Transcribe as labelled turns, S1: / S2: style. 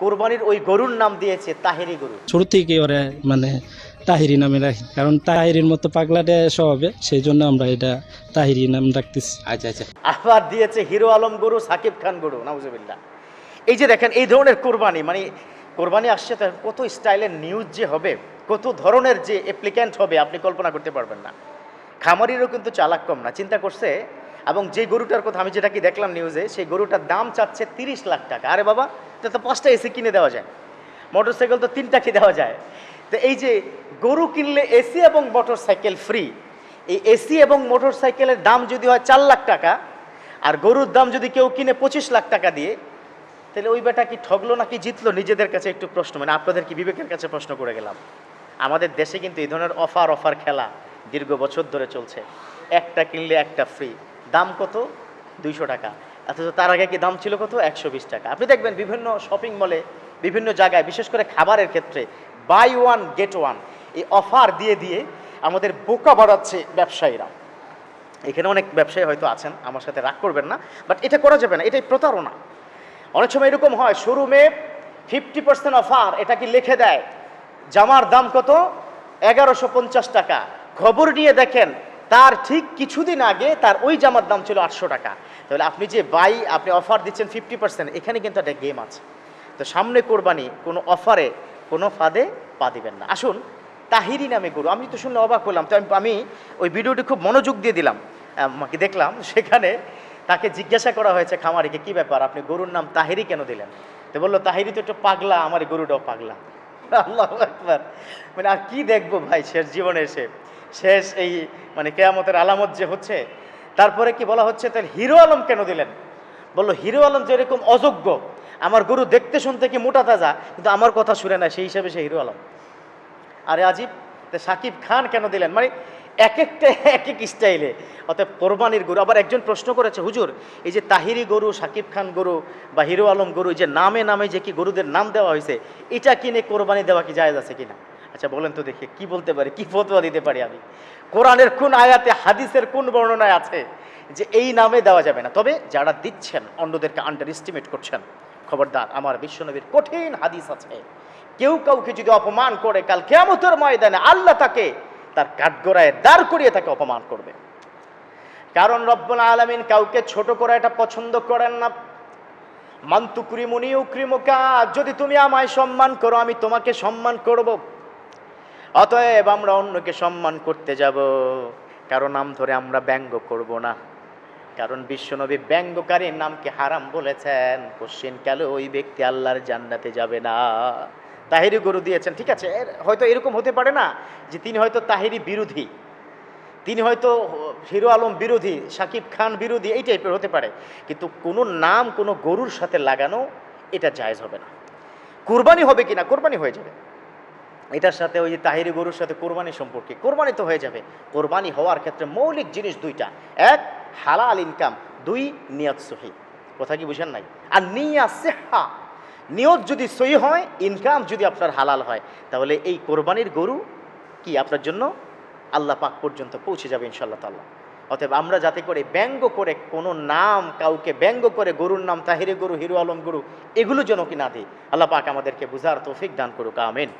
S1: কোরবানির ওই গরুর নাম দিয়েছে তাহেরি গরু।
S2: ছোট থেকে ওরা মানে তাহিরি নামে রাখি কারণ তাহিরির মতো পাগলাটে স্বভাবে সেই জন্য আমরা এটা তাহিরি নাম রাখতেছি
S3: আচ্ছা আচ্ছা।
S1: আবার দিয়েছে হিরো আলম গরু সাকিব খান গরু নাউজুবিল্লাহ। এই যে দেখেন এই ধরনের কোরবানি মানে কোরবানি আসছে তো কত স্টাইলের নিউজ যে হবে কত ধরনের যে অ্যাপ্লিক্যান্ট হবে আপনি কল্পনা করতে পারবেন না। খামারিরও কিন্তু চালাক কম না চিন্তা করছে এবং যে গরুটার কথা আমি যেটা কি দেখলাম নিউজে সেই গরুটার দাম চাচ্ছে তিরিশ লাখ টাকা। আরে বাবা তো তো পাঁচটা এসি কিনে দেওয়া যায়। মোটর সাইকেল তো তিনটা কি দেওয়া যায়। তো এই যে গরু কিনলে এসি এবং মোটর সাইকেল ফ্রি এই এসি এবং মোটর সাইকেলের দাম যদি হয় চার লাখ টাকা, আর গরুর দাম যদি কেউ কিনে পঁচিশ লাখ টাকা দিয়ে, তাহলে ওই বেটা কি ঠগলো নাকি জিতলো? নিজেদের কাছে একটু প্রশ্ন মানে আপনাদের কি বিবেকের কাছে প্রশ্ন করে গেলাম। আমাদের দেশে কিন্তু এই ধরনের অফার অফার খেলা দীর্ঘ বছর ধরে চলছে। একটা কিনলে একটা ফ্রি দাম কত? দুইশো টাকা। অথচ তার আগে কি দাম ছিল কত? একশো বিশ টাকা। আপনি দেখবেন বিভিন্ন শপিং মলে বিভিন্ন জায়গায়, বিশেষ করে খাবারের ক্ষেত্রে বাই ওয়ান গেট ওয়ান এই অফার দিয়ে দিয়ে আমাদের বোকা বাড়াচ্ছে ব্যবসায়ীরা। এখানে অনেক ব্যবসায়ী হয়তো আছেন, আমার সাথে রাগ করবেন না বাট এটা করা যাবে না, এটাই প্রতারণা। অনেক সময় এরকম হয় শোরুমে ফিফটি পার্সেন্ট অফার এটা কি লিখে দেয়? জামার দাম কত? এগারোশো পঞ্চাশ টাকা। খবর নিয়ে দেখেন তার ঠিক কিছুদিন আগে তার ওই জামার দাম ছিল আটশো টাকা। তাহলে আপনি যে বাই আপনি অফার দিচ্ছেন ফিফটি পার্সেন্ট এখানে কিন্তু একটা গেম আছে। তো সামনে কোরবানি, কোনো অফারে কোনো ফাঁদে পা দিবেন না। আসুন, তাহিরি নামে গরু। আমি তো শুনলে অবাক হলাম। তো আমি- ওই ভিডিওটি খুব মনোযোগ দিয়ে দিলাম। আমাকে দেখলাম, সেখানে তাকে জিজ্ঞাসা করা হয়েছে, খামারিকে কি ব্যাপার? আপনি গরুর নাম তাহিরি কেন দিলেন? তো বলল, তাহিরি তো একটু পাগলা আমার গরুটাও পাগলা। আল্লাহ একবার মানে আর কি দেখব ভাই শেষ জীবনে এসে? শেষ এই মানে কেয়ামতের আলামত যে হচ্ছে, তারপরে কি বলা হচ্ছে, তাহলে হিরো আলম কেন দিলেন? বলল, হিরো আলম যেরকম অযোগ্য, আমার গুরু দেখতে শুনতে কি মোটা তাজা, কিন্তু আমার কথা শুনে না, সেই হিসাবে সে হিরো আলম। আরে আজিব সাকিব খান কেন দিলেন? মানে এক একটা, এক এক স্টাইলে অর্থাৎ কোরবানির গরু। আবার একজন প্রশ্ন করেছে, হুজুর, এই যে তাহিরি গরু, সাকিব খান গরু বা হিরো আলম গরু যে নামে নামে যে কি গরুদের নাম দেওয়া হয়েছে, এটা কিনে কোরবানি দেওয়া কি জায়েজ আছে কিনা? আচ্ছা বলেন তো দেখি, কি বলতে পারি, কি ফতোয়া দিতে পারি আমি? কোরআনের কোন আয়াতে, হাদিসের কোন বর্ণনায় আছে যে এই নামে দেওয়া যাবে না? তবে যারা দিচ্ছেন, অন্যদেরকে আন্ডার এস্টিমেট করছেন। খবরদার, আমার বিশ্বনবীর কঠিন হাদিস আছে। কেউ কাউকে যদি অপমান করে, কাল কেয়ামতের ময়দানে আল্লাহ তাকে তার কাঠগড়ায় দাঁড় করিয়ে তাকে অপমান করবে। কারণ রব্বুল আলামিন কাউকে ছোট করে এটা পছন্দ করেন না। মান্তুক্রিমুনি উক্রিমুকা, যদি তুমি আমায় সম্মান করো, আমি তোমাকে সম্মান করব। অতএব আমরা অন্যকে সম্মান করতে যাব। কারও নাম ধরে আমরা ব্যঙ্গ করব না। কারণ বিশ্বনবী ব্যঙ্গকারীর নামকে হারাম বলেছেন। কোশ্চিন কালে ওই ব্যক্তি আল্লাহর জান্নাতে যাবে না? তাহিরি গরু দিয়েছেন, ঠিক আছে? হয়তো এরকম হতে পারে না যে তিনি হয়তো তাহিরি বিরোধী। তিনি হয়তো হিরো আলম বিরোধী, সাকিব খান বিরোধী, এই টাইপের হতে পারে। কিন্তু কোনো নাম, কোনো গরুর সাথে লাগানো এটা জায়জ হবে না। কোরবানি হবে কি না কোরবানি হয়ে যাবে। এটার সাথে ওই যে তাহিরি গরুর সাথে কোরবানি সম্পর্কে, কোরবানি তো হয়ে যাবে। কোরবানি হওয়ার ক্ষেত্রে মৌলিক জিনিস দুইটা। এক, হালাল ইনকাম দুই, নিয়ত সহি। কথা কি বুঝেন নাই? আর নিয়া সেহা নিয়ত যদি সই হয়, ইনকাম যদি আপনার হালাল হয়, তাহলে এই কোরবানির গরু কি আপনার জন্য? আল্লাহ পাক পর্যন্ত পৌঁছে যাবে ইনশাল্লাহ তাল্লাহ অতএব আমরা যাতে করে ব্যঙ্গ করে কোনো নাম কাউকে ব্যঙ্গ করে গরুর নাম তাহিরে গরু, হিরু আলম গরু, এগুলো যেন কি না দিই, আল্লাহ পাক আমাদেরকে বুঝার তৌফিক দান করুক, আমিন।